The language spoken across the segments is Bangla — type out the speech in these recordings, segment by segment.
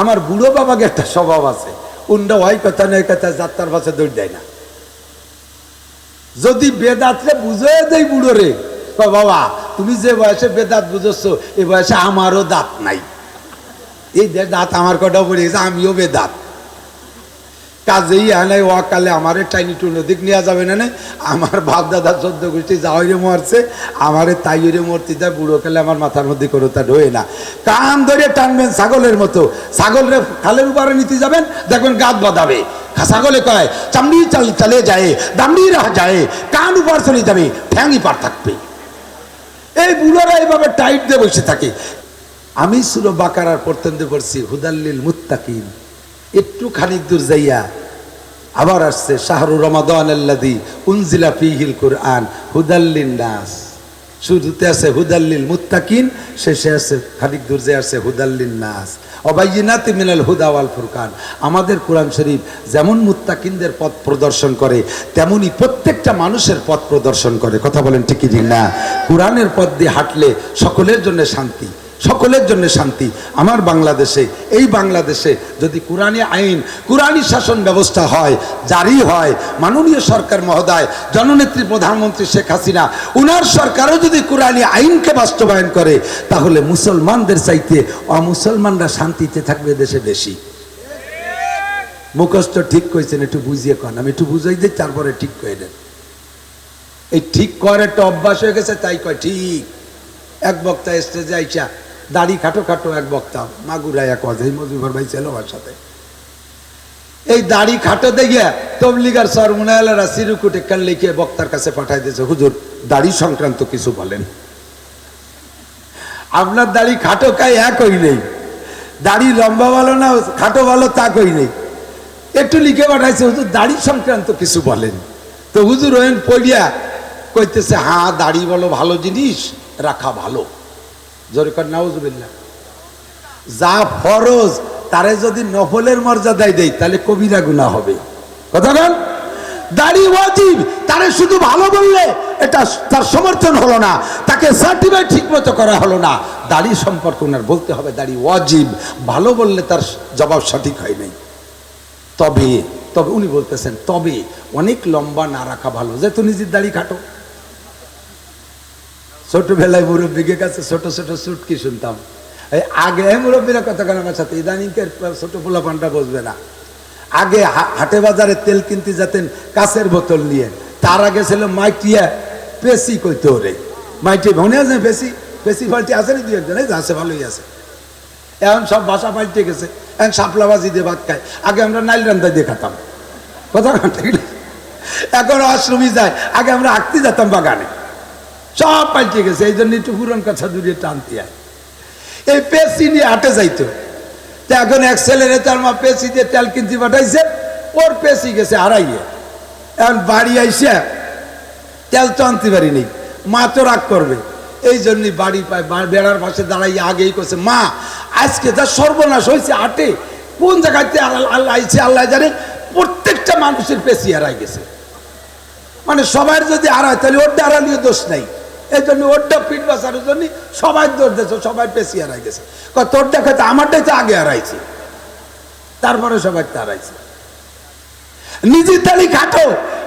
আমার বুড়ো বাবাকে একটা স্বভাব আছে। উন্ডা ওই কথা, নয় কথা, যাত্রার পাশে দৌড় দেয় না। যদি বেদাতরে বুঝে দেয় বুড়ো রে বাবা, তুমি যে বয়সে বেদাত বুঝেছ এই বয়সে আমারও দাঁত নাই। এই দাঁত আমার কটা পড়ে গেছে, আমিও বেদাত। কাজেই আনাই ওয়াকালে আমারে টাইনি টু নদীক নেওয়া যাবে না আমার বাপ দাদা চোদ্দ গোষ্ঠী যাওয়ারে মরছে, আমারে তাইরে মরতে যায় বুড়ো কালে আমার মাথার মধ্যে কোনো তা ঢোয়ে না। কান ধরে টানবেন ছাগলের মতো। ছাগলরে খালের উপরে নিতে যাবেন, দেখবেন গাত বাঁধাবে। ছাগলে কয়, চামড়ি চাল চালে যায়, দামড়ি রাহ যায়, কান উপর চলে যাবে ঠ্যাংই পার থাকবে। এই বুড়োরা এইভাবে টাইট দিয়ে বসে থাকে। আমি সুরো বাকারার পড়তেন্দে পড়ছি, হুদাল্লিল মুত্তাকিন। একটু খানিক দূর যাইয়া আবার আসছে, শাহরু রমাদান আল্লাদি উনজিলা ফিহিল কুরআন, হুদাল্লিন নাস। শুরুতে আছে হুদাল্লিল মুত্তাকিন, শেষে আছে, খানিক দূর যে আছে হুদাল্লিন নাস। অবাইনাতি মিনাল হুদা ওয়াল ফুরকান। আমাদের কোরআন শরীফ যেমন মুত্তাকিনদের পথ প্রদর্শন করে, তেমনি প্রত্যেকটা মানুষের পথ প্রদর্শন করে। কথা বলেন ঠিকই ঠিক না? কোরআনের পথ দিয়ে হাঁটলে সকলের জন্য শান্তি। সকলের জন্য শান্তি। আমার বাংলাদেশে, এই বাংলাদেশে যদি কোরআনী আইন, কোরআনী শাসন ব্যবস্থা হয়, জারি হয়, মাননীয় সরকার মহোদয়, জননেত্রী প্রধানমন্ত্রী শেখ হাসিনা, উনার সরকারও যদি কোরআনী আইনকে বাস্তবায়ন করে, তাহলে মুসলমানদের চাইতে অমুসলমানরা শান্তিতে থাকবে দেশে বেশি। মুখস্থ ঠিক কইছেন, একটু বুঝিয়ে কন। আমি একটু বুঝাই দিই, তারপরে ঠিক করে দেন। এই ঠিক করার একটা অভ্যাস হয়ে গেছে, তাই কয় ঠিক। এক বক্তা স্টেজে আইসা দাড়ি খাটো খাটো এক বক্তা। মাগুরাইয়া কজে মজুফর ভাই ছিল আমার সাথে। এই দাড়ি খাটো দেখিয়া তবলিগার সরমুনায়ালারা সিরুকুটে কান লিখে বক্তার কাছে পাঠাই দিয়েছে, হুজুর, দাড়ি সংক্রান্ত কিছু বলেন। আপনার দাড়ি খাটো কাই এক হই নেই। দাড়ি লম্বা ভালো না, খাটো ভালো তা কই নেই। একটু লিখে পাঠাইছে, হুজুর, দাড়ি সংক্রান্ত কিছু বলেন। তো হুজুর ওয়েন পড়িয়া কইতেছে হ্যাঁ দাড়ি বলো ভালো জিনিস, রাখা ভালো। জোরকার, নাউজুবিল্লাহ। যা ফরজ, তারে যদি নফলের মর্যাদায় দেয় তাহলে কবিরা গুণা হবে। কথা বল? দাড়ি ওয়াজিব, তারে শুধু ভালো বললে এটা তার সমর্থন হলো না, তাকে সার্টিফাইড ঠিক মতো করা হলো না। দাড়ি সম্পর্কে ওনার বলতে হবে, দাড়ি ওয়াজিব, ভালো বললে তার জবাব সঠিক হয় নাই। তবে তবে উনি বলতেছেন, তবে অনেক লম্বা না রাখা ভালো। যে যেহেতু নিজের দাড়ি খাটো। ছোটবেলায় মুরব্বীকে কাছে ছোট ছোট সুট কি শুনতাম আগে মুরব্বীরা কতক্ষণ আমার সাথে ইদানিংকের ছোট পোলা পানটা বসবে না। আগে হাটে বাজারে তেল কিনতে যেতেন কাছের বোতল নিয়ে। তার আগে ছিল মাইটিয়া পেশি কইতে ওরে। মাইটি মনে আছে পেশি পেশি ফাল্টি আছে না দু একজন এই আছে, ভালোই আছে। এখন সব বাসা পাল্টে গেছে। এখন শাপলাবাজি দিয়ে ভাত খায়। আগে আমরা নাইল রান্তা দিয়ে খাতাম। কথা? এখন আশ্রমী যায়। আগে আমরা আঁকতে যেতাম বাগানে। সব পাল্টে গেছে, এই জন্য একটু পুরন কথা দূরে টানতে হয় এই পেসি নিয়ে হাটে যাইতো। তো এখন এক ছেলেরে তার মা পেসি দিয়ে তেল কিনতে পাঠাইছে, ওর পেসি গেছে হারাইয়ে। এখন বাড়ি আইসে তেল তো আনতে পারিনি, মা তো রাগ করবে। এই জন্যই বাড়ি পায় বেড়ার পাশে দাঁড়াইয়ে আগেই করছে মা, আজকে যা সর্বনাশ হয়েছে হাটে, কোন জায়গাতে আল্লাহ আইছে, আল্লাহ জানে, প্রত্যেকটা মানুষের পেশি হারাই গেছে। মানে সবার যদি হারায়, তাহলে ওরটা হারালিও দোষ নাই। এই জন্য ওরটা ফিট বাঁচানোর জন্য সবাই দোষ দিয়েছে, সবাই পেশি হারাই গেছে। তোর তোর দেখাতে আমারটাই তো আগে হারাইছে। তারপরে সবাই তো হারাইছে। নিজের দাড়ি খাটো,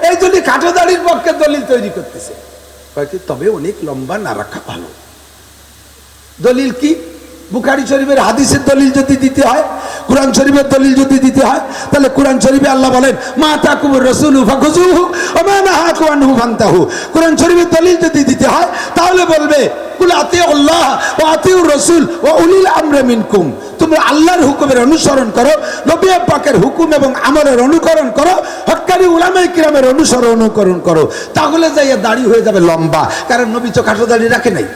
এই জন্য খাটো দাড়ির পক্ষে দলিল তৈরি করতেছে। তবে অনেক লম্বা না রাখা ভালো। দলিল কি? বুখারি শরীফের হাদিসের দলিল যদি দিতে হয়, কোরআন শরীফের দলিল যদি দিতে হয়, তাহলে কোরআন শরীফে আল্লাহ বলেন, মা তাকুবুর রসুল কোরআন শরীফের দলিল যদি দিতে হয়, তাহলে বলবে মিনকুম। আল্লাহর হুকুমের অনুসরণ করো হুকুম এবং করো কিরামের অনুসরণ করো। তাহলে যাইয়া দাড়ি হয়ে যাবে লম্বা, কারণ নবী তো খাটো দাড়ি রাখে নাই।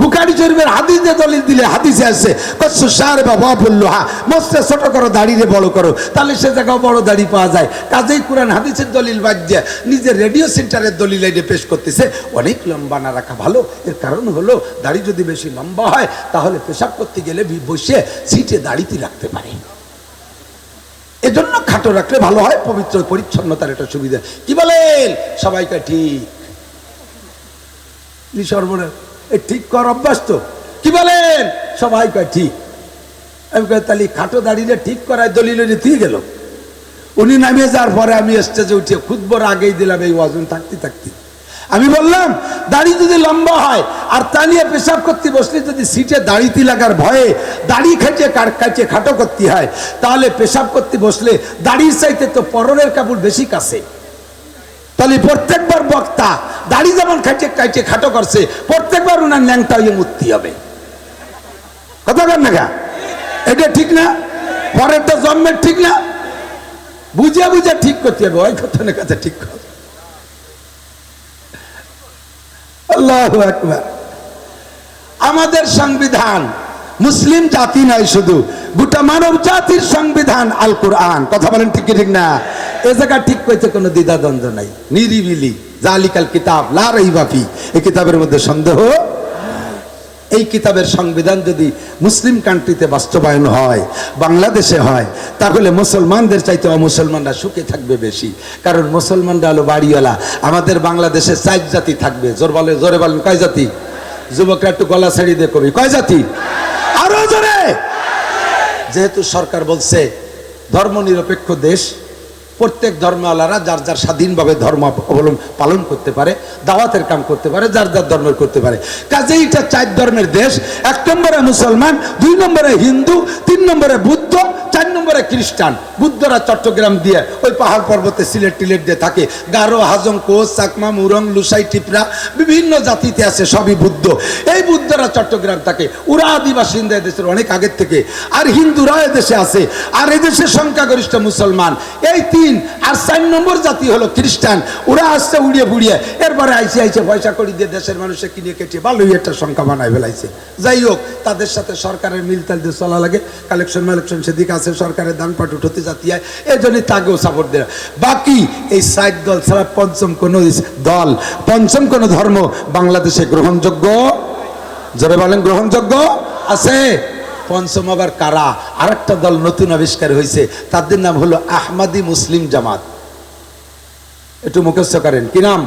বুখারি শরীফের হাদিসে দলিল দিলে হাদিসে আসছে কচ্ছু সার বা বাবুল্লোহা মস্তে ছোট করো, দাড়িরে বড় করো, তাহলে সে জায়গায় বড় দাড়ি পাওয়া যায়। কাজেই কোরআন হাদিসের দলিল বাদ দিয়ে নিজের রেডিও সেন্টারের দলিল এনে পেশ করতেছে। অনেক লম্বা না রাখা ভালো, এর কারণ হলো দাড়ি যদি বেশি লম্বা হয়, তাহলে পেশাব করতে গেলে বসে সিটে দাড়িতে রাখতে পারে। এজন্য খাটো রাখলে ভালো হয়, পবিত্র পরিচ্ছন্নতার একটা সুবিধা। কি বলেন? সবাইকে ঠিক। সর্বনাশ। এই ঠিক কর অভ্যাস তো। কি বলেন? সবাই কয় ঠিক। আমি কই, তাহলে খাটো দাঁড়িয়ে ঠিক করায় দলিল তুই গেল। উনি নামিয়ে যাওয়ার পরে আমি স্টেজে উঠে খুদবর আগেই দিলাম এই ওয়াজন থাকতে থাকতে। আমি বললাম দাড়ি যদি লম্বা হয় আর তা নিয়ে পেশাব করতে বসলে যদি সিটে দাড়িতে লাগার ভয়ে দাড়ি কার কাছে খাটো করতে হয় তাহলে পেশাব করতে বসলে দাড়ির চাইতে তো পরনের কাপড় বেশি কাছে। তাহলে প্রত্যেকবার বক্তা দাড়ি যেমন খাইছে কাইছে খাটো করছে, প্রত্যেকবার উনার ন্যাংটা হয়ে মূর্তি হবে। কথা কর না এটা ঠিক না? পরেরটা জন্মের ঠিক না? বুঝে বুঝে ঠিক করতে হবে, ওই কথানের কাছে ঠিক আল্লাহ আকবার। আমাদের সংবিধান মুসলিম জাতি নয় শুধু, গোটা মানব জাতির সংবিধান আল কোরআন কথা বলেন ঠিক ঠিক না? জায়গা ঠিক কোনো দ্বিধাদ্বন্দ্ব নাই। নিরিবিলি, জালিকাল কিতাব, লা এই কিতাবের মধ্যে সন্দেহ? এই কিতাবের সংবিধান যদি মুসলিম কান্ট্রিতে বাস্তবায়ন হয়, বাংলাদেশে হয়, তাহলে মুসলমানদের চাইতে অমুসলমানরা সুখে থাকবে বেশি। কারণ মুসলমানরা হলো বাড়িওয়ালা। আমাদের বাংলাদেশে চার জাতি থাকবে। জোর বলে, জোরে বলেন, কয় জাতি? যুবকরা একটু গলা ছেড়ে দিয়ে কবি, কয় জাতি? আরও জোরে! যেহেতু সরকার বলছে, ধর্মনিরপেক্ষ দেশ প্রত্যেক ধর্মওয়ালারা যার যার স্বাধীনভাবে ধর্ম অবলম্বন পালন করতে পারে, দাওয়াতের কাম করতে পারে, যার যার ধর্মের করতে পারে। কাজেই এটা চার ধর্মের দেশ। এক নম্বরে মুসলমান, দুই নম্বরে হিন্দু, তিন নম্বরে বুদ্ধ, চার নম্বরে খ্রিস্টান। বুদ্ধরা চট্টগ্রাম দিয়ে ওই পাহাড় পর্বতে সিলেট টিলেট দিয়ে থাকে। গারো, হাজং, কোচ, চাকমা, মুরং, লুসাই, টিপরা, বিভিন্ন জাতিতে আছে, সবই বুদ্ধ। এই বুদ্ধরা চট্টগ্রাম থাকে। ওরা আদিবাসী দেশের অনেক আগের থেকে। আর হিন্দুরা এদেশে আছে। আর এদেশে সংখ্যাগরিষ্ঠ মুসলমান। এই তিন আর চার নম্বর জাতি হলো খ্রিস্টান। ওরা আসছে উড়িয়ে বুড়িয়ে এরপরে আইসে আইসে, পয়সা করি দিয়ে দেশের মানুষে কিনে কেটে ভালোই একটা সংখ্যা বানায় ফেলাইছে। যাই হোক, তাদের সাথে সরকারের মিল তাল দিয়ে চলা লাগে। কালেকশন, মালেকশন সেদিকে আছে, সরকারের দান পাট উঠতে জাতি হয় এই জন্যই তাকেও সাপোর্ট দেয়। বাকি এই সাইড দল ছাড়া পঞ্চম কোন দল, পঞ্চম কোন ধর্ম বাংলাদেশে গ্রহণযোগ্য? জোরে বলেন, গ্রহণযোগ্য? আছে? পঞ্চম আবার কারা? আর একটা দল নতুন আবিষ্কার হয়েছে। তাদের নাম হলো আহমাদি মুসলিম জামাত। একটু মুখস্থ করেন। কি নাম?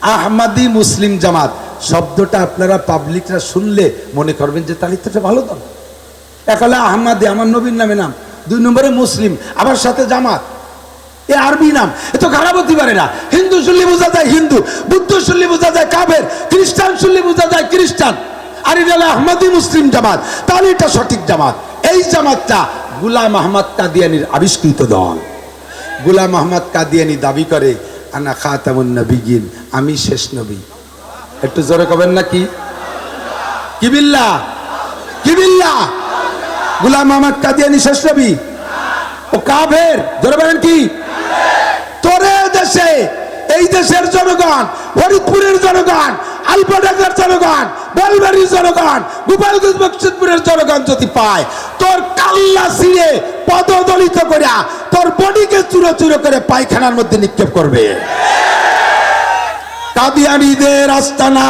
আহমাদি মুসলিম জামাত। শব্দটা আপনারা পাবলিকরা শুনলে মনে করবেন যে তাহলে তো ভালো দল। এক হলো আহমাদি, আমার নবীর নামে নাম। দুই নম্বরে মুসলিম, আবার সাথে জামাত। এ আরবি নাম। এ তো খারাপ হতে পারে না। হিন্দু শুনলে বোঝা যায় হিন্দু, বুদ্ধ শুনলে বোঝা যায় কাবের খ্রিস্টান শুনলে বোঝা যায় খ্রিস্টান। আর এটা হলো আহমদি মুসলিম জামাত, তাহলে এটা সঠিক জামাত। এই জামাতটা গুলাম আহমদ কাদিয়ানির আবিষ্কৃত দল। গুলাম আহমদ কাদিয়ানি দাবি করে, আনা খাতামুন নবীন আমি শেষ নবী। একটু জোরে কবেন না কি? কি বিল্লা কি বিল্লা গুলাম আহমদ কাদিয়ানি শেষ নবী? ও কাফের ধরে বলেন কি? এই দেশের জনগণ, ফরিদপুরের জনগণ আলপাডাঙ্গার জনগণ, বেলবাড়ির জনগণ, গোপালগঞ্জ বক্সিদপুরের জনগণ যদি পায়, তোর কাল্লা ছিঁড়ে পদদলিত করে তোর বডিকে চুরো চুরো করে পায়খানার মধ্যে নিক্ষেপ করবে। কাদিয়ানিদের আস্তানা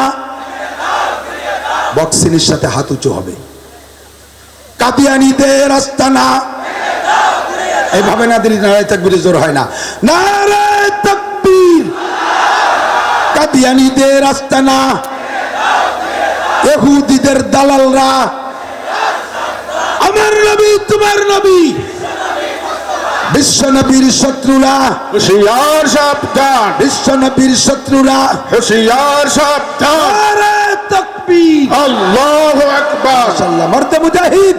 বক্সিনের সাথে হাত উঁচু হবে। কাদিয়ানিদের আস্তানা। এইভাবে না দিলে নারায় জোর হয় না। নারায় কাদিয়ানিদের আস্তানা। এহুদিদের দালালরা। আমার নবী তোমার নবী। বিশ্ব নবীর শত্রুরা। হুশিয়ার সাবধান। বিশ্ব নবীর শত্রুরা। হুশিয়ার সাবধান। তাকবীর। আল্লাহু আকবার। মাশাআল্লাহ মরতে মুজাহিদ।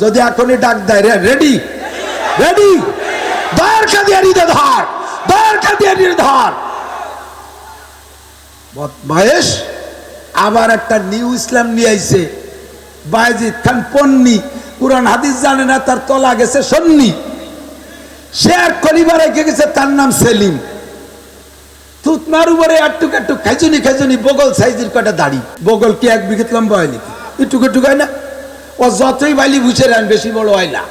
যদি এখনই ডাক দেয় রেডি? রেডি? দর কাদিয়ানিতে ধর। দর কাদিয়ানির ধর। বয়স আবার একটা নিউ ইসলাম নিয়ে আইছে। বাইজিদ খান পন্নি, কোরআন হাদিস জানে না, তার তলা গেছে সন্নি। সে আর কলিবার গেছে, তার নাম সেলিম। তুতমার উপরে একটুক একটু খাইজুনি খাইজুনি, বগল সাইজের কটা দাড়ি। বগল কি এক বিঘত লম্বা হয় নাকি? হয় না? ও যতই বালি বুঝে রান, বেশি বড় হয় না।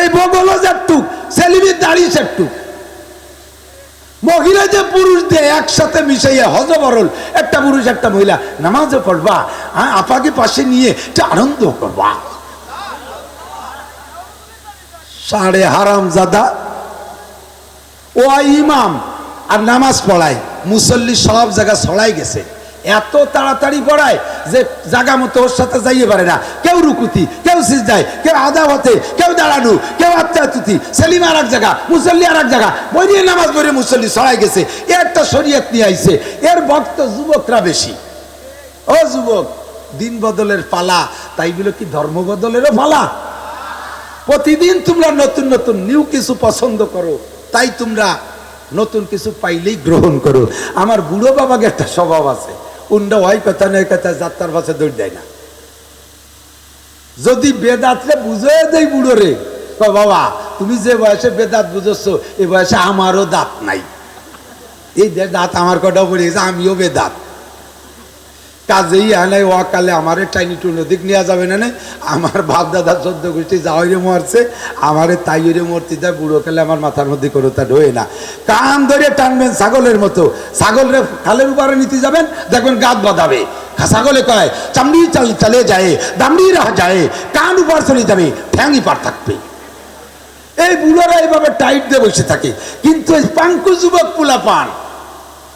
এই বগলও যাটুক সেলিমের দাড়ি সেটুক মহিলা যে পুরুষ দিয়ে একসাথে মিশাইয়া হজবরল একটা পুরুষ, একটা মহিলা। নামাজও পড়বা। হ্যাঁ আপাকে পাশে নিয়ে একটা আনন্দ করবা। সাড়ে হারাম জাদা ও ইমাম, আর নামাজ পড়ায়। মুসল্লি সব জায়গা ছড়াই গেছে। এত তাড়াতাড়ি পড়ায় যে জাগা মতো ওর সাথে যাইয়ে পারে না। কেউ রুকুতি, কেউ সিজদায়, কেউ আদা হতে কেউ দাঁড়ানো, কেউ আত্মাতুতি, সেলিম আর এক জায়গা, মুসল্লি আর এক জায়গা। বইয়ে নামাজ পড়ে মুসল্লি ছড়াই গেছে একটা শরীয়ত নিয়ে আইছে। এর ভক্ত যুবকরা বেশি। ও যুবক, দিন বদলের পালা, তাই বলে কি ধর্ম বদলেরও পালা? প্রতিদিন তোমরা নতুন নতুন নিউ কিছু পছন্দ করো, তাই তোমরা নতুন কিছু পাইলেই গ্রহণ করো। আমার বুড়ো বাবাকে একটা স্বভাব আছে। উন্ডা হয় কথা নয় কথা যাত্রার পাশে দৌড় দেয় না। যদি বেদাতলে বুঝে দেই বুড়ো রে বাবা, তুমি যে বয়সে বেদাত বুঝেছ এই বয়সে আমারও দাঁত নাই। এই দাঁত আমার কটা পড়ে গেছে, আমিও বেদাত। কাজেই আনাই, ওয়াকালে আমারে টাইনি টু নদীক নেওয়া যাবে না, নে। আমার বাপ দাদা চোদ্দ গোষ্ঠী যাওয়ারে মরছে, আমারে তাইরে মরতে দেয়, বুড়ো কালে আমার মাথার মধ্যে কোনো তা ঢোয়ে না। কান ধরে টানবেন ছাগলের মতো ছাগলের খালের উপরে নিতে যাবেন, দেখবেন গাত বাঁধাবে। ছাগলে কয়, চামড়ি চাল চালে যায়, দামড়ি রাহা যায়, কান উপর চলে যাবে ঠ্যাংই পার থাকবে। এই বুড়োরা এইভাবে টাইট দিয়ে বসে থাকে, কিন্তু পাঙ্কু যুবক পুলা পান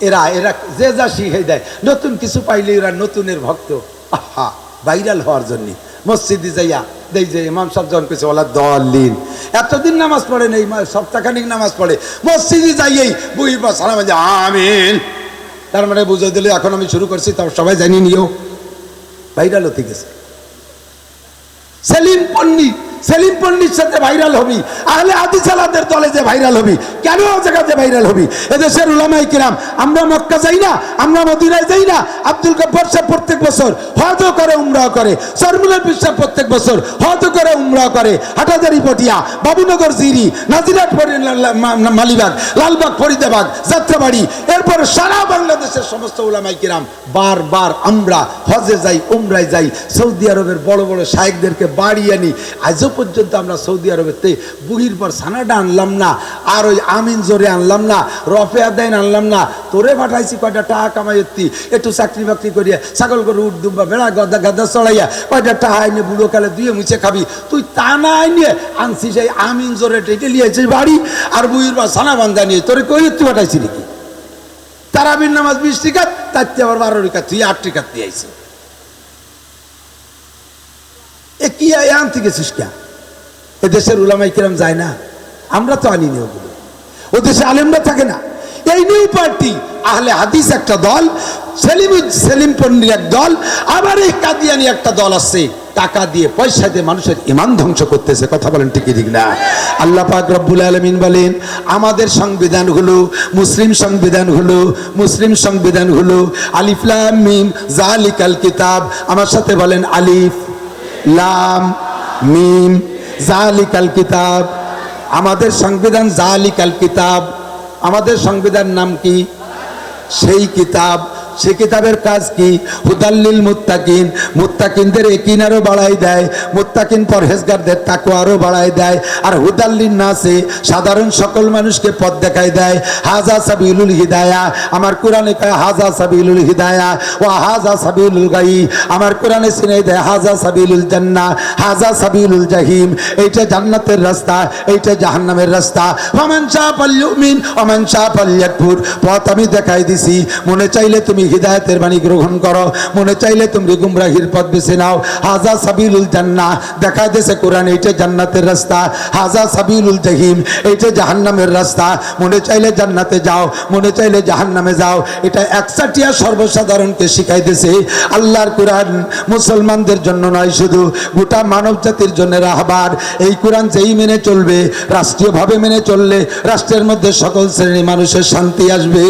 এরা এরা যে যা শিখে দেয়। নতুন কিছু পাইলে এরা নতুনের ভক্ত। আহা, ভাইরাল হওয়ার জন্য। মসজিদে যাইয়া দেই যে ইমাম সাহেব যখন কেছে ওলা দলিন এতদিন নামাজ পড়ে নেই সপ্তাহখানিক নামাজ পড়ে। মসজিদে যাইয়েই বুঝি বা সালাম আমিন। তার মানে বুঝে দিলে, এখন আমি শুরু করছি তারপর সবাই জানি নিও। ভাইরাল হতে গেছে। সেলিম পণ্ডিত সেলিম পণ্ডিত সাথে ভাইরাল হবি, আহলে আদিসালাদের দলে যে ভাইরাল হবি, কেন জায়গাতে ভাইরাল হবি? এদেশের উলামাই কিরাম, আমরা মক্কা যাই না, আমরা মদিনায় যাই না, আব্দুল গব্বর সাহেব প্রত্যেক বছর হয়তো করে, উমরাও করে সরমুলের বিশ্বাস প্রত্যেক বছর হয়তো করে, উমরাও করে হাটাজারি পটিয়া, বাবুনগর জিরি নাজিরাট মালিবাগ, লালবাগ, ফরিদাবাগ, যাত্রাবাড়ি, এরপর সারা বাংলাদেশের সমস্ত উলামাই কিরাম, বারবার আমরা হজে যাই, উমরায় যাই, সৌদি আরবের বড় বড় শায়েকদেরকে বাড়ি আনি। আজও পর্যন্ত আমরা সৌদি আরবেতে বুড়ির পর সানাটা আনলাম না, আর ওই আমিন জোরে আনলাম না, রফে আদায়ন আনলাম না, তোরে পাঠাইছি কয়টা টাকা কামাইতি একটু চাকরি বাকরি করিয়া, ছাগল করে উঠ দুম্বা, বেড়া গদা গাদা চড়াইয়া, কয়টা টাকা আইনে বুড়ো কালে দুয়ে মুছে খাবি, তুই তা না আইনে আনছিস এই আমিন জোরে টেকে লিয়েছিস বাড়ি, আর বুড়ির পর সানা বান্ধা নিয়ে, তোরে কই তুই পাঠাইছি নাকি? তারাবির নামাজ বিশ টিকাত তার চেয়ে আবার বারো টিকাত তুই আট টিকাত দিয়ে আইছে। এ কি এ আনতে গেছিস কে এ দেশের উলামাই কিরাম যায় না। আমরা তো আনি নি ওগুলো ও দেশে আলেমরা থাকে না। এই নিউ পার্টি, আহলে হাদিস একটা দল, সেলিম সেলিম পন্ডির এক দল, আবার এই কাদিয়ানি একটা দল আছে। টাকা দিয়ে পয়সা দিয়ে মানুষের ইমান ধ্বংস করতেছে। কথা বলেন ঠিকই ঠিক না? আল্লাহ পাক রব্বুল আলমিন বলেন, আমাদের সংবিধান হলো মুসলিম সংবিধান হলো মুসলিম সংবিধান হলো আলিফলাম মিম জালিকাল কিতাব। আমার সাথে বলেন, আলিফ লাম মিম জালিকাল কিতাব। আমাদের সংবিধান জালিকাল কিতাব। আমাদের সংবিধান নাম কি? সেই কিতাব। সে কিতাবের কাজ কি? হুদাল্লিল মুত্তাকিন। মুত্তাকিনদের একিন আরও বাড়াই দেয়। মুত্তাকিন পরহেজগারদের তাকু আরও বাড়াই দেয়। আর হুদাল্লিন নাসে সাধারণ সকল মানুষকে পথ দেখাই দেয়। হাজা সাবিলুল হিদায়া। আমার কোরআনে কয়, হাজা সাবিলুল হিদায়া ও হাজা সাবিলুল গাই আমার কোরআনে সিনাই দেয়, হাজা সাবিলুল জান্নাহ, হাজা সাবিলুল জাহিম। এইটা জান্নাতের রাস্তা, এইটা জাহান্নামের রাস্তা। ওমান শাহ পাল্লুমিন ওমান শাহ পাল্লাকপুর পথ আমি দেখাই দিছি। মনে চাইলে তুমি হিদায়তের বাণী গ্রহণ করো। মনে চাইলে তুমি গুমরাহির পথ বেছে নাও। হাজা সাবিলুল জান্নাহ, দেখাই দিয়েছে কোরআন, এইটা জান্নাতের রাস্তা। হাজা সাবিলুল জাহিম, এইটা জাহান্নামের রাস্তা। মনে চাইলে জান্নাতে যাও, মনে চাইলে জাহান্নামে যাও। এটা একসাটিয়া সর্বসাধারণকে শিখাই দিয়েছে। আল্লাহর কোরআন মুসলমানদের জন্য নয় শুধু, গোটা মানব জাতির জন্য রাহবার। এই কোরআন যেই মেনে চলবে, রাষ্ট্রীয়ভাবে মেনে চললে রাষ্ট্রের মধ্যে সকল শ্রেণির মানুষের শান্তি আসবে।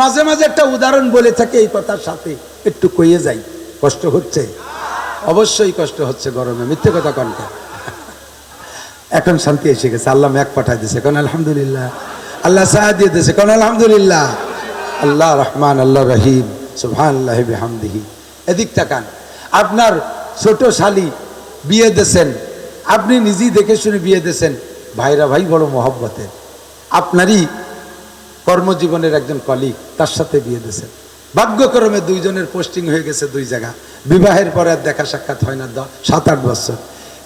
মাঝে মাঝে একটা উদাহরণ বলে থাকে এই কথার সাথে। একটু কইয়ে যাই। কষ্ট হচ্ছে? অবশ্যই কষ্ট হচ্ছে গরমে, মিথ্যে কথা কনকা এখন শান্তি এসে গেছে, আল্লাহ ম্যাক পাঠাই দিয়েছে কোন আলহামদুলিল্লাহ। আল্লাহ সাহা দিয়ে দিয়েছে কোন আলহামদুলিল্লাহ। আল্লাহ রহমান, আল্লাহ রহিম সুবহান আল্লাহ হামদিহি এদিক তাকান। আপনার ছোট শালি বিয়ে দেছেন আপনি নিজেই দেখে শুনে বিয়ে দেছেন ভাইরা ভাই বড় মহব্বতের। আপনারই কর্মজীবনের একজন কলিগ তার সাথে বিয়ে দিয়েছেন ভাগ্যক্রমে দুইজনের পোস্টিং হয়ে গেছে দুই জায়গা। বিবাহের পরে আর দেখা সাক্ষাৎ হয় না সাত, আট বছর।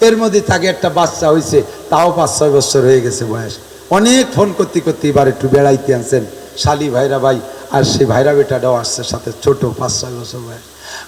এর মধ্যে তাকে একটা বাচ্চা হয়েছে, তাও পাঁচ, ছয় বছর হয়ে গেছে বয়স। অনেক ফোন করতে করতে এবার একটু বেড়াইতে আনছেন। শালি ভাইরা ভাই, আর সেই ভাইরা বেটাটাও আসছে সাথে, ছোট, পাঁচ, ছয় বছর বয়স।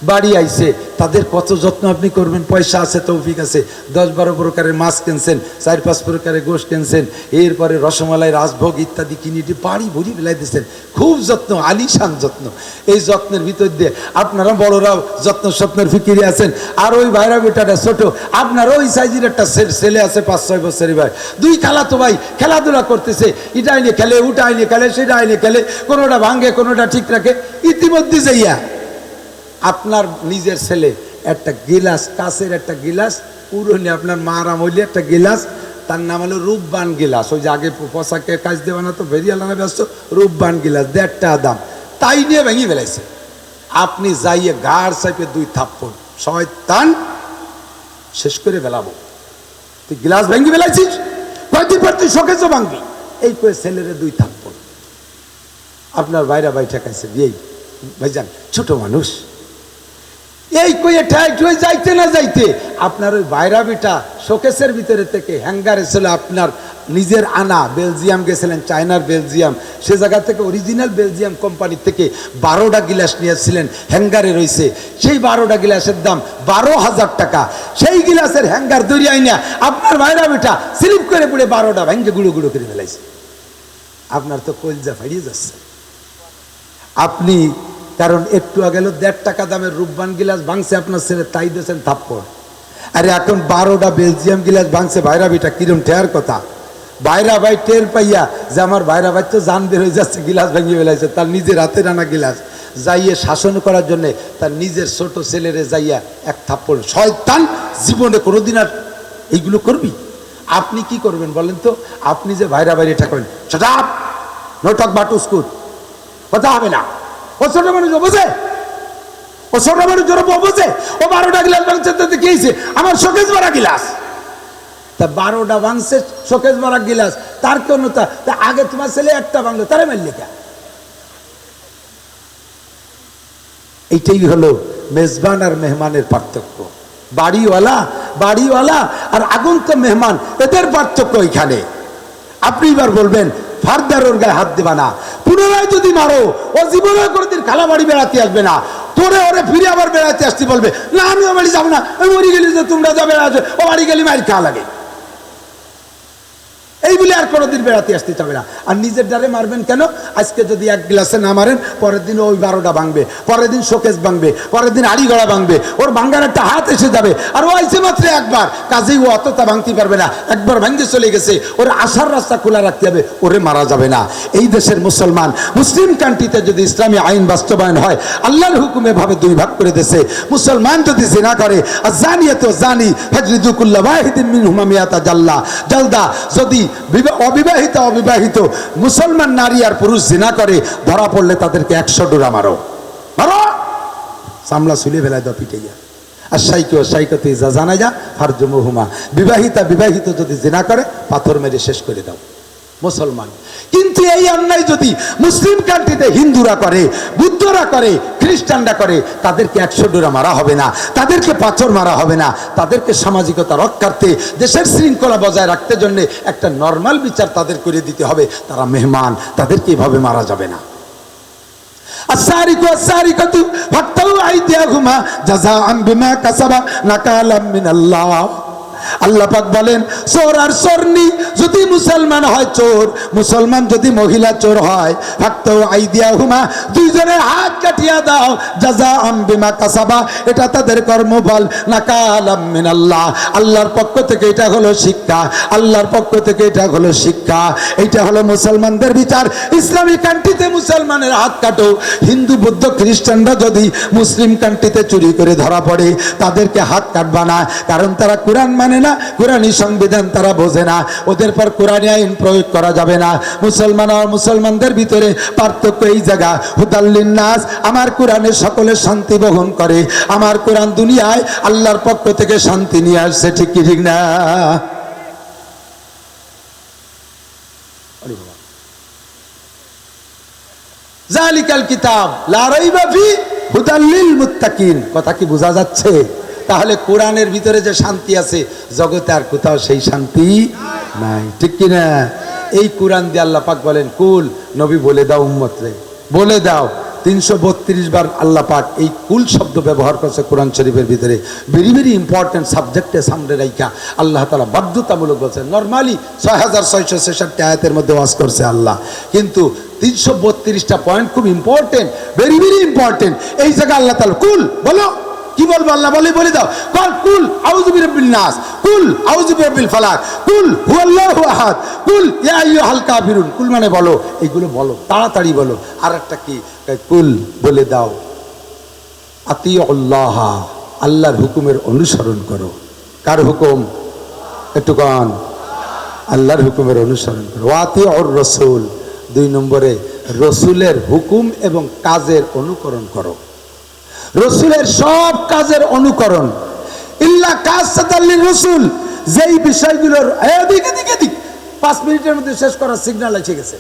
বাড়ি আইছে। তাদের কত যত্ন আপনি করবেন? পয়সা আছে, তৌফিক আছে। দশ বারো প্রকারের মাছ কিনছেন, চার পাঁচ প্রকারের গোশ কিনছেন, এরপরে রসমালাই, রাজভোগ ইত্যাদি কিনিটি বাড়ি ভরি বেলাই দিচ্ছেন খুব যত্ন, আলিশান যত্ন। এই যত্নের ভিতর দিয়ে আপনারা বড়রাও যত্ন স্বপ্নের ফিকিরে আছেন। আর ওই ভাইরা বেটাটা ছোট আপনারও ওই সাইজের একটা ছেলে আছে পাঁচ, ছয় বছরের ভাই। দুই খেলা তো ভাই খেলাধুলা করতেছে। এটা আইনে খেলে উটা আইনে খেলে, সেটা আইনে খেলে, কোনোটা ভাঙে, কোনোটা ঠিক রাখে। ইতিমধ্যে যাইয়া আপনার নিজের ছেলে, একটা গিলাস, কাছের একটা গিলাস পুরনো আপনার মারা মইলে একটা গিলাস, তার নাম হলো রূপবান গিলাস। ওই যে আগে পোশাকে কাজ দেবে না তো ভেরিয়াল না ব্যস্ত, রূপবান গিলাস, দেড়টা দাম। তাই নিয়ে ভেঙে ফেলাইছে। আপনি যাইয়ে গাড় চাইপে দুই থাপ্পড়, শয়তান, শেষ করে ফেলাবো। তুই গিলাস ভেঙে ফেলাইছিস? কয়দিন পর তুই ভাঙবি? এই করে ছেলেরে দুই থাপ্পড়। আপনার বাইরা বাই ঠেকাইছে, এই ভাইজান, ছোট মানুষ। এই কইয়ে ঠাই ঠুয়ে যাইতে না যাইতে, আপনার ওই বাইরা বিটা শোকেসের ভিতরে থেকে হ্যাঙ্গারে ছিল আপনার নিজের আনা, বেলজিয়াম গেছিলেন, চায়নার বেলজিয়াম, সে জায়গা থেকে অরিজিনাল বেলজিয়াম কোম্পানি থেকে বারোটা গিলাস নিয়েছিলেন, হ্যাঙ্গারে রয়েছে সেই বারোটা গিলাসের দাম বারো হাজার টাকা। সেই গিলাসের হ্যাঙ্গার দরিয়াই না আপনার বাইরা বিটা স্লিপ করে পড়ে বারোটা ভেঙ্গে গুঁড়ো গুঁড়ো করে ফেলাইছে। আপনার তো কলজা ফাড়িয়ে যাচ্ছে। আপনি কারণ একটু আগে দেড় টাকা দামের রূপবান গিলাস ভাঙছে আপনার ছেলে, তাই দিয়েছেন থাপ্পড়। আরে এখন বারোটা বেলজিয়াম গিলাস ভাঙছে, ভাইরা বিটা কিরম ঠেয়ার কথা। বাইরা ভাই টের পাইয়া যে আমার বাইরা ভাই তো জান বের হয়ে যাচ্ছে, গিলাস ভেঙে ফেলাইছে, তার নিজের হাতে রানা গিলাস। যাইয়ে শাসন করার জন্য তার নিজের ছোট ছেলেরে যাইয়া এক থাপ্পড়। শয়তান জীবনে কোনোদিন আর এইগুলো করবি? আপনি কি করবেন বলেন তো? আপনি যে ভাইরা বাইরে এটা করেন সেটা নোটক বাটুস্কুট কথা হবে না। ও ছোট মানুষ বোঝে ও ছোট মানুষ বোঝে ও বারোটা গিলাস ভাঙছে তো দেখেছে আমার শোকেজ গিলাস। তা বারোটা শোকেজ গিলাস, তার তা আগে তোমার ছেলে একটা এইটাই হলো মেজবান আর মেহমানের পার্থক্য। বাড়িওয়ালা বাড়িওয়ালা আর আগন্ত মেহমান, এদের পার্থক্য এখানে আপনি এবার বলবেন, ফার্দার ওর গায়ে হাত দেবা না। পুনরায় যদি মারো, ও জীবনে কোনোদিন খালা বাড়ি বেড়াতে আসবে না। তোরে ওরে ফিরে আবার বেড়াতে আসতে বলবে, না আমিও বাড়ি যাব না, আমি মরি গেলি যে তোমরা যা বেড়াচ্ছ ও বাড়ি গেলি মারি খাওয়া লাগে। এই বলে আর কোনোদিন বেড়াতে আসতে চাবে না। আর নিজের ডারে মারবেন কেন? আজকে যদি এক গ্লাসে না মারেন, পরের দিন ওই বারোটা ভাঙবে। পরের দিন শোকেস ভাঙবে। পরের দিন আড়ি গড়া ভাঙবে। ওর ভাঙ্গার একটা হাত এসে যাবে। আর ও আইসে মাত্র একবার। কাজেই ও অতটা ভাঙতে পারবে না। একবার ভাঙতে চলে গেছে। ওর আসার রাস্তা খোলা রাখতে হবে। ওরে মারা যাবে না। এই দেশের মুসলমান, মুসলিম কান্ট্রিতে যদি ইসলামী আইন বাস্তবায়ন হয়, আল্লাহর হুকুমে ভাবে দুই ভাগ করে দেশে মুসলমান যদি জেনা করে আর জানিয়ে তো জানি ফাজরিদুকুল্লাহ ওয়াহিদিন জাল্লা। জালদা যদি অবিবাহিত অবিবাহিত। মুসলমান নারী আর পুরুষ জিনা করে, ধরা পড়লে তাদেরকে একশো ডোরা মারো। মারো! সামলা শুলে ফেলায় দাও যা আর সাইকে সাইকে তুই যা জানা যা হার হুমা বিবাহিতা, বিবাহিত যদি জিনা করে, পাথর মেরে শেষ করে দাও। মুসলমান কিন্তু এই অন্যায় যদি মুসলিম কান্ট্রিতে হিন্দুরা করে বুদ্ধরা করে খ্রিস্টানরা করে তাদেরকে একশো ডোরা মারা হবে না তাদেরকে পাথর মারা হবে না তাদেরকে সামাজিকতা রক্ষার্থে দেশের শৃঙ্খলা বজায় রাখতে জন্য একটা নর্মাল বিচার তাদের করে দিতে হবে তারা মেহমান তাদেরকে এভাবে মারা যাবে না السارق والسارقة فاقطعوا أيديهما جزاء بما كسبا نكالا من الله আল্লাহ পাক বলেন, চোর আর চোরনি যদি মুসলমান হয় চোর, মুসলমান যদি মহিলা চোর হয় থাকতো আইদিয়া হুমা দুইজনের হাত কাটিয়া দাও জাজা আম্বিমা কাসাবা, এটা তাদের কর্মফল নাকালাম মিনাল্লাহ। আল্লাহর পক্ষ থেকে এটা হলো শিক্ষা, আল্লাহর পক্ষ থেকে এটা হলো শিক্ষা। এটা হলো মুসলমানদের বিচার। ইসলামী কান্ট্রিতে মুসলমানের হাত কাটো। হিন্দু, বৌদ্ধ, খ্রিস্টানরা যদি মুসলিম কান্ট্রিতে চুরি করে ধরা পড়ে, তাদেরকে হাত কাটবা না, কারণ তারা কোরআন মানে না, কোরআনী সংবিধান তারা বোঝে না। ওদের পর কোরআনী আইন প্রয়োগ করা যাবে না। মুসলমান আর মুসলমানদের ভিতরে পার্থক্য এই জায়গা। হুদাল্লিন নাস, আমার কোরআনে সকলে শান্তি বহন করে। আমার কোরআন দুনিয়ায় আল্লাহর পক্ষ থেকে শান্তি নিয়ে আসছে, ঠিক কি, ঠিক না? জালিকাল কিতাব, লা রাইবা ফি হুদাল মুত্তাকিন। কথা কি বোঝা যাচ্ছে? তাহলে কোরআনের ভিতরে যে শান্তি আছে, জগতে আর কোথাও সেই শান্তি নাই। ঠিক কি না এই কোরআন দিয়ে আল্লাহ পাক বলেন, কুল, নবী বলে দাও উম্মতরে। বলে দাও, তিনশো বত্রিশ বার আল্লাহ পাক এই কুল শব্দ ব্যবহার করছে কোরআন শরীফের ভিতরে। ভেরি ভেরি ইম্পর্টেন্ট সাবজেক্টে সামনে রাইখা। আল্লাহ তালা বাধ্যতামূলক বলছেন, নর্মালি ছয় হাজার ছয়শো ছেষট্টি আয়াতের মধ্যে ওয়াজ করছে আল্লাহ। কিন্তু তিনশো বত্রিশটা পয়েন্ট খুব ইম্পর্টেন্ট ভেরি ভেরি ইম্পর্টেন্ট এই জায়গায় আল্লাহ তালা কুল, বলো। কি বলব আল্লাহ? বলে বলে দাও। কল, কুল, আউযু বিরাব্বিল নাস। কুল, আউযু বিরাব্বিল ফালাক। কুল, হুয়াল্লাহু আহাদ। কুল, ইয়া আইয়ুহাল কাফিরুন। কুল মানে বলো এগুলো বলো, তাড়াতাড়ি বলো। আর একটা কি কুল, বলে দাও। আতি আল্লাহ আল্লাহর হুকুমের অনুসরণ করো। কার হুকুম? একটু কন। আল্লাহর হুকুমের অনুসরণ করো। আতি অর রসুল, দুই নম্বরে, রসুলের হুকুম এবং কাজের অনুকরণ করো। রসুলের সব কাজের অনুকরণ। ইল্লা কাজ সাতাল্লি রসুল যেই বিষয়গুলোর এদিক এদিক এদিক। পাঁচ মিনিটের মধ্যে শেষ করার সিগন্যাল এসে গেছে।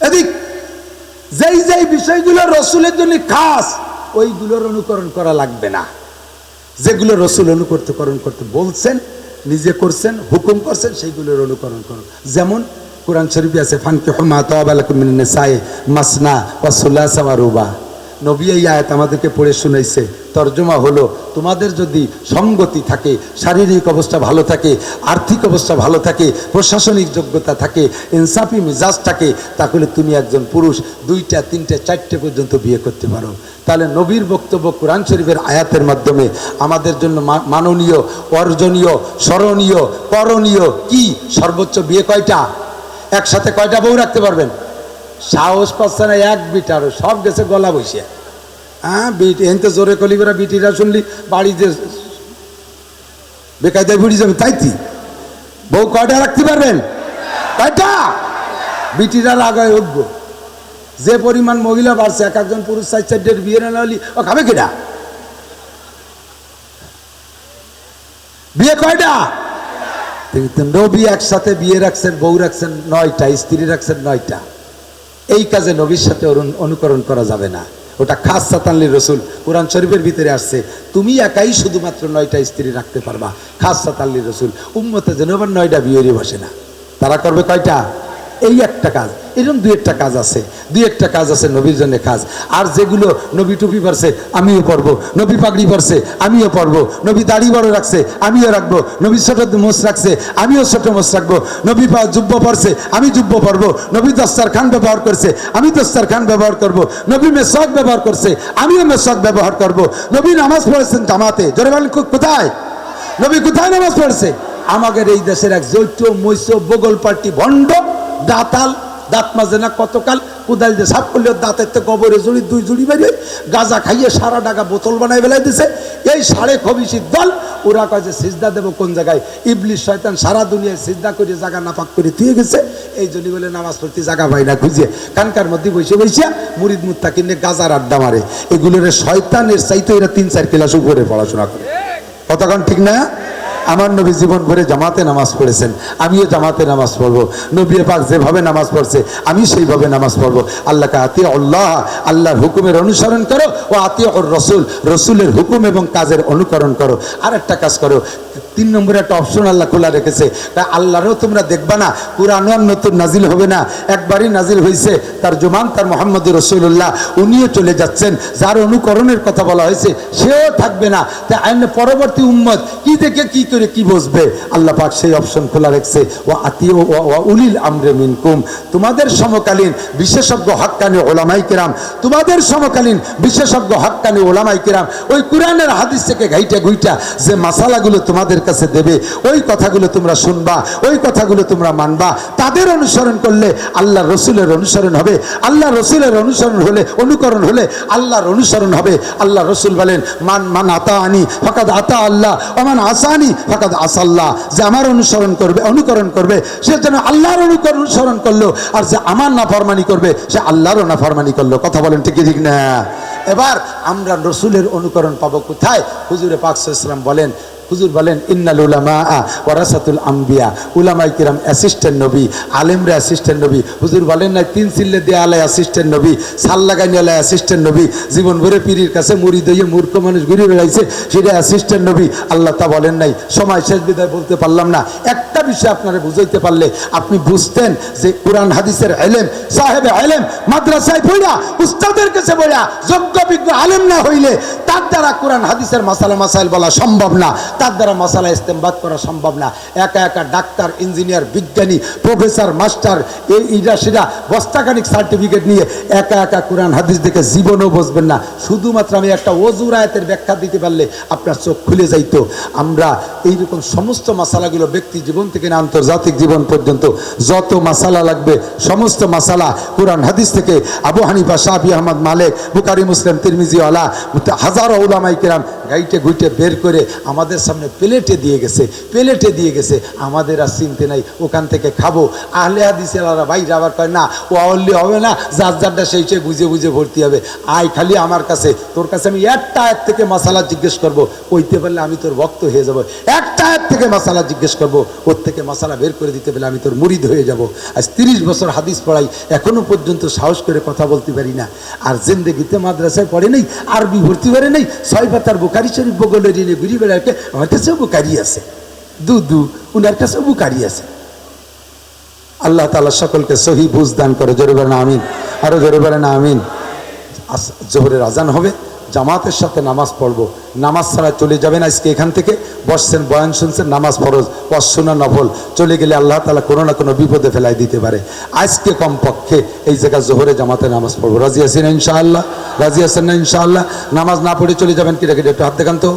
এদিক। যেই যেই বিষয়গুলো রসুলের জন্য খাস, ওইগুলোর অনুকরণ করা লাগবে না। যেগুলো রসুল অনুকরণ করতে বলছেন, নিজে করছেন, হুকুম করছেন, সেইগুলোর অনুকরণ করুন। যেমন কোরআন শরীফে আছে ফানকে হুমা তাই মাসনা বা সুল্লাসা বা রুবা। নবী এই আয়াত আমাদেরকে পড়ে শুনাইছে। তর্জমা হলো, তোমাদের যদি সঙ্গতি থাকে, শারীরিক অবস্থা ভালো থাকে, আর্থিক অবস্থা ভালো থাকে, প্রশাসনিক যোগ্যতা থাকে, ইনসাফি মিজাজ থাকে, তাহলে তুমি একজন পুরুষ, দুইটা, তিনটে, চারটে পর্যন্ত বিয়ে করতে পারো। তাহলে নবীর বক্তব্য কোরআন শরীফের আয়াতের মাধ্যমে আমাদের জন্য মাননীয়, অর্জনীয়, স্মরণীয়, করণীয়, কি? সর্বোচ্চ বিয়ে কয়টা? একসাথে কয়টা বউ রাখতে পারবেন? সাহস পাচ্ছে না, এক বিটার সব গেছে গলা বসে হ্যাঁ বিট এনতে জোরে কলিবেরা বিটিরা শুনলি বাড়িতে বেকায়দায় বুড়ি যাবে, তাই তাইতি বউ কয়টা রাখতে পারবেন? কয়টা? বিটিরা লাগায় উঠবো। যে পরিমাণ মহিলা বাড়ছে, এক একজন পুরুষ সাইড সাইডের বিয়ে না ও খাবে কেটা বিয়ে কয়টা? নবী একসাথে বিয়ে রাখছেন, বউ রাখছেন নয়টা, স্ত্রী রাখছেন নয়টা। এই কাজে নবীর সাথে অনুকরণ করা যাবে না। ওটা খাস সাতানলি রসুল কোরআন শরীফের ভিতরে আসছে, তুমি একাই শুধুমাত্র নয়টা স্ত্রী রাখতে পারবা খাস সাতানলি রসুল। উম্মতে যেন নয়টা বিয়েরই বসে না। তারা করবে কয়টা? এই একটা কাজ। এরকম দুই একটা কাজ আছে। দুই একটা কাজ আছে নবীর জন্য কাজ। আর যেগুলো নবী টুপি পারছে, আমিও পরবো। নবী পাগড়ি পারছে, আমিও পরবো। নবী দাড়ি বড় রাখছে, আমিও রাখব। নবী ছোট মোষ রাখছে, আমিও ছোট মোষ রাখব। নবী পা জুব্ব পরছে, আমি জুব্ব পরবো। নবী দস্তার খান ব্যবহার করছে, আমি দস্তার খান ব্যবহার করব। নবী মেসক ব্যবহার করছে, আমিও মেসক ব্যবহার করব। নবী নামাজ পড়েছেন জামাতে। জোরে বলেন কোথায়? নবী কোথায় নামাজ পড়ছে? আমাদের এই দেশের এক জৈত্য মৈশ বগল পার্টি ভণ্ড দাতাল, দাঁত মাজে না কতকাল? কোদাল দিয়ে সাপ করলে দাঁতের তো গবরে জুড়ি, দুই জুড়ি বেরিয়ে গাঁজা খাইয়ে সারা টাকা বোতল বানাই বেলাই দিছে। এই সাড়ে খবিসির দল, ওরা কয় সিজদা দেবো কোন জায়গায়? ইবলিশ শয়তান সারা দুনিয়ায় সিজদা করে জায়গা নাপাক করে থুয়ে গেছে। এই জন্য বলে নামাজ পড়তে জায়গা পাই না, খুঁজে। কানকার মধ্যে বসে বসে মুরিদ মুত্তা কিনে গাজার আড্ডা মারে। এগুলোর শয়তানের চাইতে এরা তিন চার ক্লাস উপরে পড়াশোনা করে। কতক্ষণ ঠিক না? আমার নবী জীবন ভরে জামাতে নামাজ পড়েছেন। আমিও জামাতে নামাজ পড়ব। নবী পাক যেভাবে নামাজ পড়ছে, আমি সেইভাবে নামাজ পড়ব। আল্লাহকে আতি আল্লাহ আল্লাহর হুকুমের অনুসরণ করো, ও আতি রসুল, রসুলের হুকুম এবং কাজের অনুকরণ করো। আর একটা কাজ করো তিন নম্বরে একটা অপশন আল্লাহ খোলা রেখেছে। তা আল্লাহরও তোমরা দেখবা না, কোরআনও নতুন নাজিল হবে না। একবারই নাজিল হয়েছে তার জমান তার মোহাম্মদ রসুল্লাহ উনিও চলে যাচ্ছেন, যার অনুকরণের কথা বলা হয়েছে, সেও থাকবে না। তাই আইন পরবর্তী উম্মত কি দেখে, কি করে, কি বসবে আল্লাহ পাক সেই অপশন খোলা রেখেছে। ও আত্মীয় ও উলিল আমরে মিনকুম। তোমাদের সমকালীন বিশেষজ্ঞ হাক্কানি ওলামাই কিরাম, তোমাদের সমকালীন বিশেষজ্ঞ হাক্কানি ওলামাই কিরাম, ওই কোরআনের হাদিস থেকে ঘাইটা ঘুইটা যে মাসালাগুলো তোমাদের কাছে দেবে, ওই কথাগুলো তোমরা শুনবা, ওই কথাগুলো তোমরা মানবা। তাদের অনুসরণ করলে আল্লাহ রসুলের অনুসরণ হবে, আল্লাহ রসুলের অনুসরণ হলে অনুকরণ হলে আল্লাহর অনুসরণ হবে। আল্লাহ রসুল বলেন, মান মান আতা আনি ফাকাদ আতা আল্লাহ অমান আসানি ফাকাদ আসাল্লাহ যে আমার অনুসরণ করবে, অনুকরণ করবে, সে যেন আল্লাহর অনুকরণ অনুসরণ করল, আর যে আমার নাফরমানি করবে, সে আল্লাহরও নাফরমানি করল। কথা বলেন ঠিক কি, ঠিক না? এবার আমরা রসুলের অনুকরণ পাবো কোথায়? হুজুরে পাকসাল্লাম বলেন হুজুর বলেন, ইন্নাল উলামা ওয়ারাসাতুল আম্বিয়া। উলামাই কিরাম অ্যাসিস্ট্যান্ট নবী, আলেমরা অ্যাসিস্ট্যান্ট নবী। হুজুর বলেন না তিন সিল্লে দিয়ে আলাই অ্যাসিস্ট্যান্ট নবী, সাল লাগাই আলাই অ্যাসিস্ট্যান্ট নবী। জীবন ভরে পীরির কাছে মুড়ি দইয়ে মূর্খ মানুষ ঘুরে বেড়াইছে, সেটা অ্যাসিস্ট্যান্ট নবী। আল্লাহ তা বলেন নাই। সময় শেষ বিদায় বলতে পারলাম না। একটা বিষয় আপনারা বুঝাইতে পারলে, আপনি বুঝতেন যে কোরআন, হাদিসের এলেম সাহেবে এলেম মাদ্রাসায় বইয়া উস্তাদের কাছে বইয়া যোগ্য বিজ্ঞ আলেম না হইলে তার দ্বারা কোরআন, হাদিসের মাসালা, মাসাইল বলা সম্ভব না। তার দ্বারা মাসালা ইস্তেমবাদ করা সম্ভব না। একা একা ডাক্তার, ইঞ্জিনিয়ার, বিজ্ঞানী, প্রফেসর, মাস্টার এই ইরা সেরা বস্তাখানিক সার্টিফিকেট নিয়ে একা একা কোরআন, হাদিস দেখে জীবনও বসবেন না। শুধুমাত্র আমি একটা অজুর আয়াতের ব্যাখ্যা দিতে পারলে আপনার চোখ খুলে যাইতো। আমরা এইরকম সমস্ত মাসালাগুলো ব্যক্তি জীবন থেকে না, আন্তর্জাতিক জীবন পর্যন্ত যত মশালা লাগবে, সমস্ত মাসালা কোরআন, হাদিস থেকে আবু হানিফা শাহি আহমদ, মালেক বুকারি মুসলিম তিরমিজি আলা হাজারো উলামাই কিরাম গাইটে গুইটে বের করে আমাদের সামনে প্লেটে দিয়ে গেছে, প্লেটে দিয়ে গেছে। আমাদের আর চিনতে নাই, ওখান থেকে খাব। আহলে হাদিসের বাইরে আবার কয়, না, ও আওয়াল্লি হবে না, যার যারটা সেই সে বুঝে বুঝে ভর্তি হবে। আয় খালি আমার কাছে, তোর কাছে আমি একটা আয়াত থেকে মাসালা জিজ্ঞেস করব, কইতে পারলে আমি তোর ভক্ত হয়ে যাব। একটা আয়াত থেকে মাসালা জিজ্ঞেস করব, ওর থেকে মাসালা বের করে দিতে পারলে আমি তোর মুরিদ হয়ে যাব। আজ তিরিশ বছর হাদিস পড়াই, এখনও পর্যন্ত সাহস করে কথা বলতে পারি না। আর জিন্দেগিতে মাদ্রাসায় পড়ে নেই, আরবি ভর্তি করে নেই, ছয় পাতার বোকারি শরীফ বগলের এনে ঘুরি বেড়াকে আমার কাছেও বোকারি আছে। দু দু উনার কাছেও বোকারি আছে। আল্লাহ তালা সকলকে সহি বুঝ দান করে, জোরে বলেন আমিন। আরও জোরে বলেন আমিন। জোহরের আজান হবে, জামাতের সাথে নামাজ পড়ব। নামাজ ছাড়া চলে যাবেন আজকে এখান থেকে। বসছেন, বয়ান শুনছেন, নামাজ ফরজ পশুনা নফল। চলে গেলে আল্লাহ তালা কোনো না কোনো বিপদে ফেলাই দিতে পারে। আজকে কমপক্ষে এই জায়গা জোহরে জামাতে নামাজ পড়ব। রাজি আছেন ইনশাআল্লাহ? রাজি আছেন না ইনশাআল্লাহ? নামাজ না পড়ে চলে যাবেন কিরা কিরা একটু হাত দেখান তো।